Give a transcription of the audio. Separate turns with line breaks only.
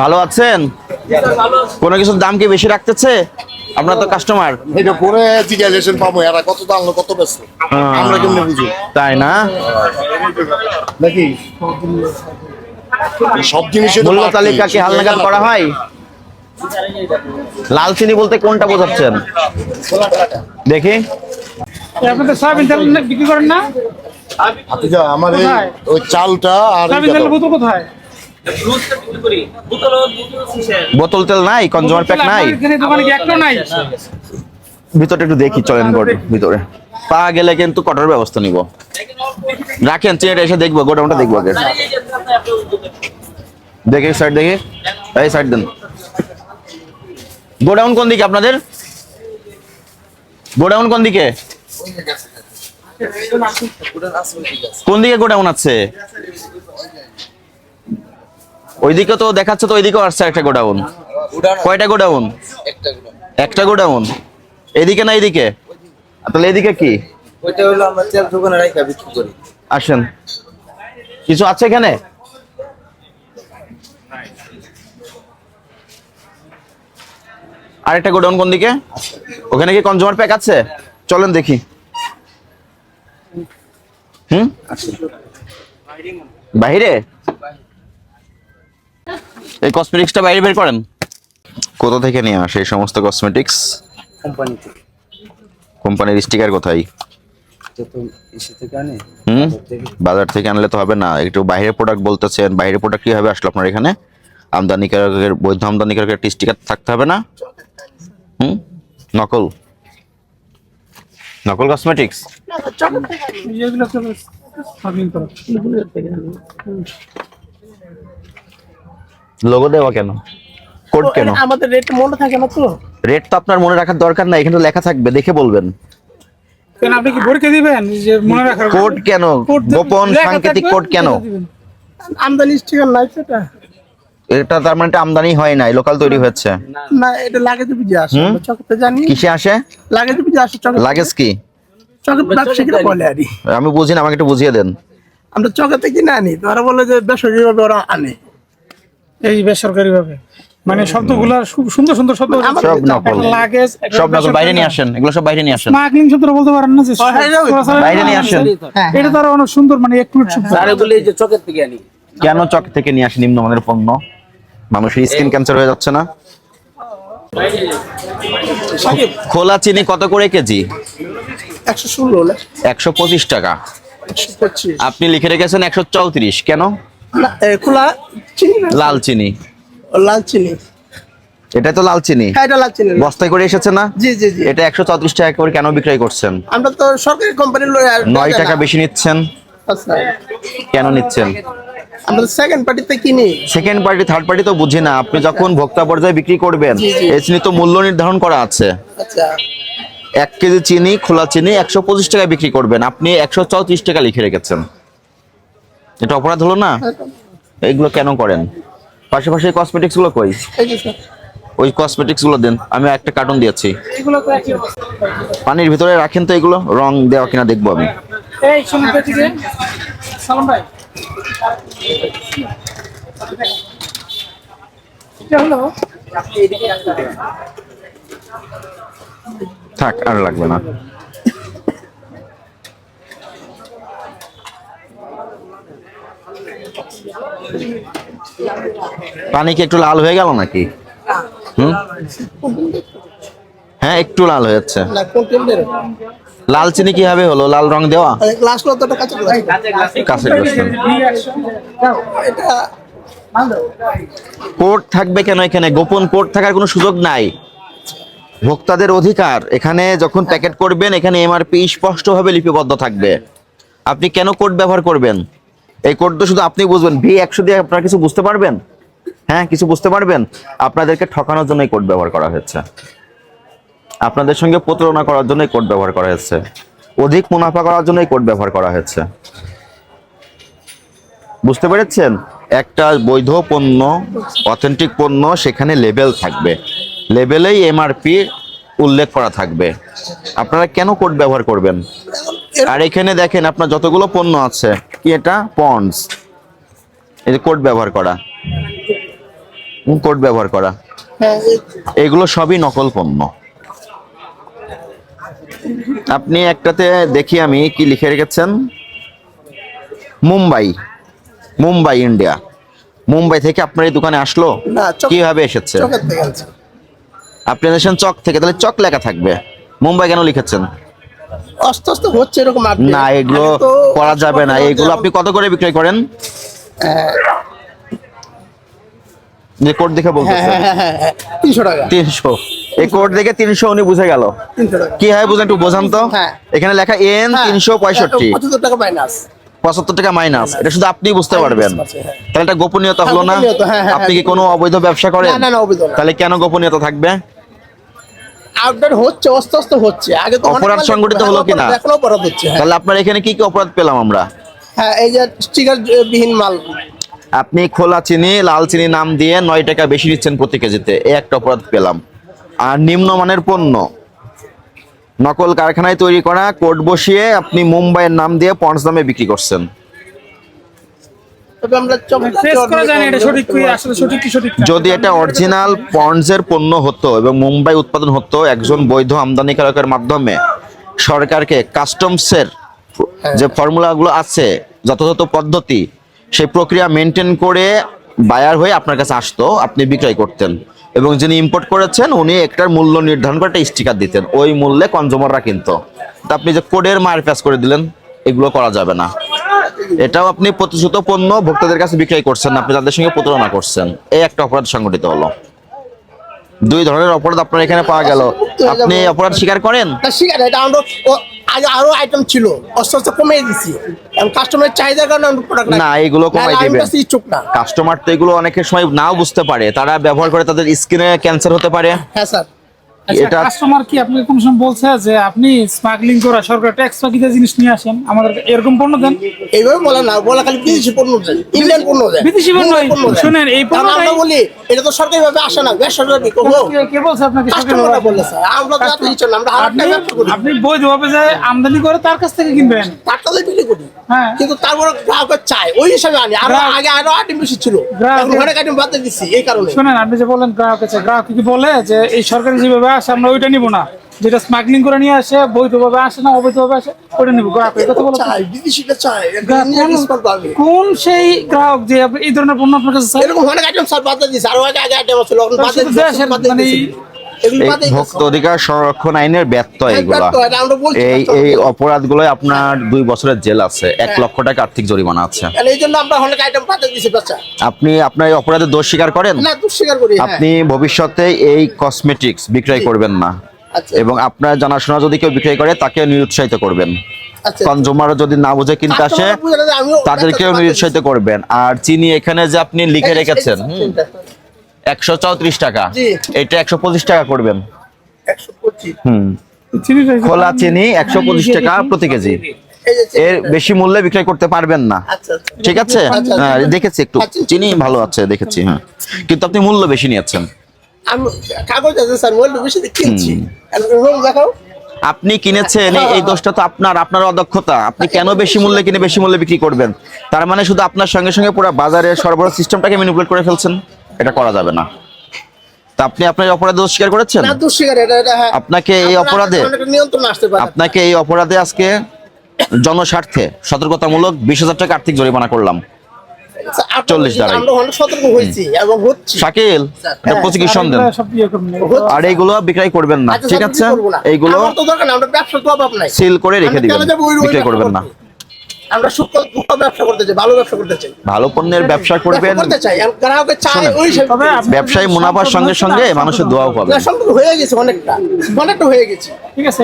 ভালো আছেন? কোনো কিছুর দাম কি বেশি রাখতেছে? আপনার তো কাস্টমার
এটা পরে জিজ্ঞাসা পাবো এরা কত দাম কত ব্যস্ত? আমরা কেমনে বুঝি
তাই না?
নাকি? সব জিনিসের
মূল্য তালিকা কি হালনাগাদ করা হয়? লাল চিনি বলতে কোনটা বোঝাচ্ছেন? দেখি।
আপনাদের সয়াবিন তেল বিক্রি করেন না?
আচ্ছা, আমার এই ওই চালটা আর।
বোতল কোথায়?
বোতল তেল নাই কনজিউমার প্যাক নাই।
আপনার এখানে দোকানে কি একটাও নাই?
ভিতরে একটু দেখি চলেন ভিতরে। পা গেলে কিন্তু কটার ব্যবস্থা নিব। রাখেন চেয়ারটা এসে দেখব গোডাউনটা দেখব আগে। দেখি সাইড দেখি। এই সাইড দেন। গোডাউন কোন দিকে আপনাদের? গোডাউন কোন দিকে? কোন দিকে গোডাউন আছে? ওইদিকে তো দেখাচ্ছে তো, ওইদিকেও আসছে একটা গোডাউন। কয়টা গোডাউন? একটা গোডাউন। এদিকে না এদিকে? তাহলে এদিকে কি?
ওইটা হলো আমরা তেল দোকানে বিক্রি করি
আসেন। কিছু আছে এখানে? আরেকটা গোডাউন কোন দিকে? ওখানে কি কনজিউমার প্যাক আছে? চলেন দেখি। হুম? বাইরে? এই কসমেটিক্সটা বাইরে বের করেন। কোথা থেকে নিয়ে আসে এই সমস্ত কসমেটিক্স
কোম্পানি থেকে।
কোম্পানির স্টিকার কোথায়?
যত এসে থেকে আনে?
হুম? বাজার থেকে? আনলে তো হবে না। একটু বাইরের প্রোডাক্ট বলতেছেন। বাইরের প্রোডাক্ট কীভাবে আসলো আপনার এখানে? আমদানিকারকের বৈধ আমদানিকারকের একটি স্টিকার থাকতে হবে না? হুম? নকল? নকল কসমেটিক্স লোগো দেওয়া কেন? কোড কেন?
আমাদের রেট মনে থাকে না তো।
রেট তো আপনার মনে রাখার দরকার নাই এখানে তো লেখা থাকবে দেখে বলবেন।
কেন আপনি কি পরীক্ষা দিবেন? যে মনে রাখার
কোড কেন? গোপন সাংকেতিক কোড কেন?
আমদানি স্টিকার নাই সেটা
এটা তার মানে আমদানি হয় নাই লোকাল তৈরি হয়েছে
না এটা লাগে তো বুঝে আসে চকতে জানি।
কিসে আসে?
লাগে তো বুঝে আসে চকে
লাগেজ কি?
চকে ব্যবসায়ীরা বলে আরই
আমি বুঝি না আমাকে একটু বুঝিয়ে দেন।
আমরা চকেতে কিনে আনি তো ওরা বলে যে বেসরকারি ভাবে ওরা আনে।
এই বেসরকারি ভাবে মানে শব্দগুলো খুব সুন্দর সুন্দর শব্দ
সব নকল।
লাগেজ
সব নকল বাইরে নিয়ে আসেন এগুলো সব বাইরে নিয়ে আসেন।
স্মাগলিং শব্দটা বলতে পারেন না যে
বাইরে নিয়ে আসেন।
এটা তো আরও অনেক সুন্দর মানে এক মিনিট শব্দ
আর এগুলো এই যে চকের থেকে আনি।
কেন চক থেকে নিয়ে আসে নিম্নমানের পণ্য? মানুষের স্কিন ক্যান্সার হয়ে যাচ্ছে না? খোলা চিনি কত করে কেজি?
একশো ষোলো
একশো পঁচিশ টাকা। আপনি লিখে রেখেছেন একশো চৌত্রিশ কেন?
খোলা চিনি
লাল চিনি।
ও, লাল চিনি।
এটা তো লাল চিনি।
হ্যাঁ এটা লাল চিনি।
বস্তায় করে এসেছে না?
জি জি জি।
এটা একশো চৌত্রিশ টাকা করে কেন বিক্রয় করছেন?
আমরা তো সরকারি কোম্পানির
নয় টাকা বেশি নিচ্ছেন।
আচ্ছা।
কেন নিচ্ছেন?
আমরা সেকেন্ড পার্টিতে কিনি।
সেকেন্ড পার্টি থার্ড পার্টি তো বুঝি না। আপনি যখন ভোক্তা পর্যায়ে বিক্রি করবেন। চিনি তো মূল্য নির্ধারণ করা আছে।
আচ্ছা।
এক কেজি চিনি খোলা চিনি একশো পঁচিশ টাকা বিক্রি করবেন। আপনি একশো চৌত্রিশ টাকা লিখে রেখেছেন। এটা অপরাধ হলো না? এইগুলো কেন করেন? পাশাপাশি কসমেটিক্সগুলো কই? ওই কসমেটিক্সগুলো দেন। আমি একটা কার্টুন দিয়েছি। পানির ভিতরে রাখেন তো এগুলো? রং দেওয়া কিনা দেখব আমি।
এই শুনুন ভাই।
থাক আর লাগবে না। পানি কি একটু লাল হয়ে গেল নাকি? হুম? হ্যাঁ একটু লাল হয়েছে লাল চিনি কীভাবে হলো? লাল রং দেওয়া? কাছে কোর্ট থাকবে কেন এখানে? গোপন কোর্ট থাকার কোনো সুযোগ নাই। ভোক্তাদের অধিকার। এখানে যখন প্যাকেট করবেন এখানে এমআরপি স্পষ্টভাবে লিপিবদ্ধ থাকবে। আপনি কেন কোড ব্যবহার করবেন? এই কোড তো শুধু আপনি বুঝবেন। ভি একশো দিয়ে আপনারা কিছু বুঝতে পারবেন? হ্যাঁ কিছু বুঝতে পারবেন? আপনাদেরকে ঠকানোর জন্য এই কোড ব্যবহার করা হয়েছে। আপনাদের সঙ্গে প্রতারণা করার জন্য কোড ব্যবহার করা হয়েছে। অধিক মুনাফা করার জন্য কোড ব্যবহার করা হয়েছে। বুঝতে পেরেছেন? একটা বৈধ পণ্য অথেন্টিক পণ্য সেখানে লেবেল থাকবে। লেবেলেই এমআরপি উল্লেখ করা থাকবে। আপনারা কেন কোড ব্যবহার করবেন? আর এখানে দেখেন আপনার যতগুলো পণ্য আছে কি এটা? পন্ডস এই যে কোড ব্যবহার করা। কোড ব্যবহার করা?
হ্যাঁ
এগুলো সবই নকল পণ্য। আপনি একটাতে দেখি আমি কি লিখে রেখেছেন মুম্বাই মুম্বাই ইন্ডিয়া মুম্বাই থেকে আপনার এই দোকানে আসলো কীভাবে এসেছে আপনি এনেছেন চক থেকে তাহলে চক লেখা থাকবে মুম্বাই কেন লিখেছেন
আস্তে আস্তে হচ্ছে এরকম।
না এগুলো করা যাবে না এগুলো আপনি কত করে বিক্রয় করেন যে কোড দেখে
হ্যাঁ হ্যাঁ হ্যাঁ হ্যাঁ হ্যাঁ তিনশো টাকা
তিনশো এই কোড দেখে তিনশো উনি বুঝে গেল। কি হয় বুঝেন একটু বোঝান তো?
হ্যাঁ।
এখানে লেখা এন
হ্যাঁ,
তিনশো পঁয়ষট্টি।
পঁচাত্তর টাকা মাইনাস
পঁচাত্তর টাকা মাইনাস এটা শুধু আপনি বুঝতে পারবেন।
হ্যাঁ।
তাহলে এটা গোপনীয়তা
হ্যাঁ,
হলো না?
হ্যাঁ, হ্যাঁ,
আপনি কি
হ্যাঁ,
কোনো অবৈধ ব্যবসা করেন। তাহলে কেন গোপনীয়তা থাকবে?
আপডেট হচ্ছে আস্তে আস্তে হচ্ছে। আগে তো
অপরাধ সংগঠিত
হ্যাঁ,
হলো কিনা?
এখনও অপরাধ হচ্ছে হ্যাঁ।
তাহলে আপনার এখানে কি কি অপরাধ পেলাম আমরা?
হ্যাঁ এই যে স্টিকার বিহীন মাল।
আপনি খোলা চিনি লাল চিনি নাম দিয়ে নয় টাকা বেশি নিচ্ছেন প্রতি কেজিতে। এই একটা অপরাধ পেলাম। আর নিম্নমানের পণ্য। নকল কারখানায় তৈরি করা কোড বসিয়ে আপনি মুম্বাইয়ের নাম দিয়ে পঞ্চ দামে বিক্রি করছেন।
তবে আমরা চমৎকার
ফেস করা যায় না এটা সঠিক কি আসলে সঠিক কি সঠিক না।
যদি এটা অরিজিনাল পন্ডসের পণ্য হতো এবং মুম্বাই উৎপাদন হতো একজন বৈধ আমদানিকারকের মাধ্যমে সরকারকে কাস্টমসের যে ফর্মুলাগুলো আছে যথাযথ পদ্ধতি সেই প্রক্রিয়া মেনটেন করে বায়ার হয়ে আপনার কাছে আসতো আপনি বিক্রয় করতেন। এবং যিনি ইম্পোর্ট করেছেন, উনি একটার মূল্য নির্ধারণ করে একটা স্টিকার দিতেন। ওই মূল্যে কনজুমাররা কিনতো। তা আপনি যে কোডের মার প্যাচ করে দিলেন, এগুলো করা যাবে না। এটাও আপনি প্রতিশ্রুত পণ্য ভোক্তাদের কাছে বিক্রয় করছেন, আপনি তাদের সঙ্গে প্রতারণা করছেন। এই একটা অপরাধ সংগঠিত হলো। দুই ধরনের অপরাধ আপনার এখানে পাওয়া গেল। আপনি অপরাধ স্বীকার করেন?
না শিকার এটা আমরা আরও আইটেম ছিল। আস্তে আস্তে কমিয়ে দিছি। কাস্টমার কাস্টমারের চাহিদার কারণে প্রোডাক্ট
না, এগুলো কমাই দিবে
ইচ্ছুক না।
কাস্টমার তো এগুলো অনেকের সময় নাও বুঝতে পারে। তারা ব্যবহার করে তাদের স্কিনে ক্যান্সার হতে পারে।
হ্যাঁ স্যার
এটা-
কাস্টমার কি আপনি কোন সময় বলছে যে আপনি স্মাগলিং করা সরকার ট্যাক্স ফাঁকিতে জিনিস নিয়ে আসেন? আমাদের এরকম পণ্য দেন?
এইভাবে বলে না বলে খালি বিদেশি পণ্য দেয় ইন্ডিয়ান পণ্য দেয়।
বিদেশি পণ্য শুনেন, এই
কারণ আমরা বলি এটা তো সরকারি ভাবে আসে না বেসরকারি
কে- বলছে আপনাকে সরকারি
বলে স্যার আমরা তো কিছু আমরা টাকা করি।
আপনি বৈধভাবে যে আমদানি করে তার কাছ থেকে কিনবেন।
তারটা তো বিক্রি করি।
হ্যাঁ।
কিন্তু তারপরে গ্রাহকের চাই ওই হিসাবে আনি।
আরও
আগে আরও আইটেম বেশি ছিল। এখন অনেক আইটেম বাদ দিয়ে দিচ্ছি এই কারণে।
শোনেন আপনি যে বলেন গ্রাহক আছে গ্রাহক কি বলে যে এই সরকারি যেভাবে আসে আমরা ওইটা নিব না। যেটা স্মাগলিং করে নিয়ে আসে বৈধভাবে আসে না অবৈধভাবে আসে ওইটা নিব। গ্রাহক কথা
চাই বিদেশিটা চাই
কোন- সেই গ্রাহক যে এই ধরনের পণ্য আপনার কাছে
এরকম অনেক আইটেম স্যার বাদ আরও আগে আগে আইটেম
মানে
ভোক্তা অধিকার সংরক্ষণ আইনের ব্যর্থ
হ্যাঁ,
এগুলা এই। এই অপরাধগুলোয় আপনার দুই বছরের জেল আছে এক
হ্যাঁ।
লক্ষ টাকা আর্থিক জরিমানা আছে। আপনি আপনার এই অপরাধের দোষ স্বীকার করেন?
হ্যাঁ।
আপনি ভবিষ্যতে এই কসমেটিক্স বিক্রয় করবেন না।
আচ্ছা।
এবং আপনার জানাশোনা যদি কেউ বিক্রয় করে তাকে নিরুৎসাহিত করবেন।
আচ্ছা
কনজুমার যদি না বুঝে কিনতে আসে তাদেরকেও নিরুৎসাহিত করবেন। আর চিনি এখানে যে আপনি লিখে রেখেছেন একশো চৌত্রিশ টাকা।
জি।
এটা একশো পঁচিশ টাকা করবেন।
125
হুম। খোলা চিনি একশো পঁচিশ টাকা প্রতি কেজি। এর বেশি মূল্যে বিক্রয় করতে পারবেন না।
আচ্ছা আচ্ছা।
ঠিক আছে?
আচ্ছা,
হ্যাঁ, দেখেছি একটু। চিনি ভালো আছে দেখেছি হ্যাঁ। কিন্তু আপনি মূল্য বেশি নিয়েছেন।
কাগজ আছে স্যার মোবাইল বেশি কিনছি। দেখাও।
আপনি কিনেছেন এই- এই দোষটা তো আপনার আপনার অদক্ষতা। আপনি কেন বেশি মূল্যে কিনে বেশি মূল্যে বিক্রি করবেন? তার মানে শুধু আপনার সঙ্গে সঙ্গে পুরো বাজারের সরবরাহ সিস্টেমটাকে ম্যানিপুলেট করে ফেলছেন? এটা করা যাবে না। আপনি আপনার অপরাধে দোষ স্বীকার করেছেন?
হ্যাঁ।
আপনাকে এই অপরাধে আপনাকে এই অপরাধে আজকে জনস্বার্থে সতর্কতামূলক বিশ হাজার টাকা আর্থিক জরিমানা করলাম।
স্যার, আপনার
40
উচিত, আমরা অনেক সতর্ক হয়েছি এবং হচ্ছি।
শাকিল প্রসিকিউশন দেন
ইয়ে
আর এইগুলো বিক্রয় করবেন না।
আচ্ছা,
ঠিক আছে। এইগুলো সিল করে রেখে দিবেন। বিক্রয় করবেন না?
আমরা সুখ ব্যবসা করতে চাই ভালো ব্যবসা করতে চাই।
ভালো পণ্যের ব্যবসা করবেন।
করতে চাই গ্রাহকের চাই ওই
ব্যবসায় মুনাফার সঙ্গে সঙ্গে মানুষের দোয়াও
পাবে হয়ে গেছে অনেকটা অনেকটা হয়ে গেছে।
ঠিক আছে।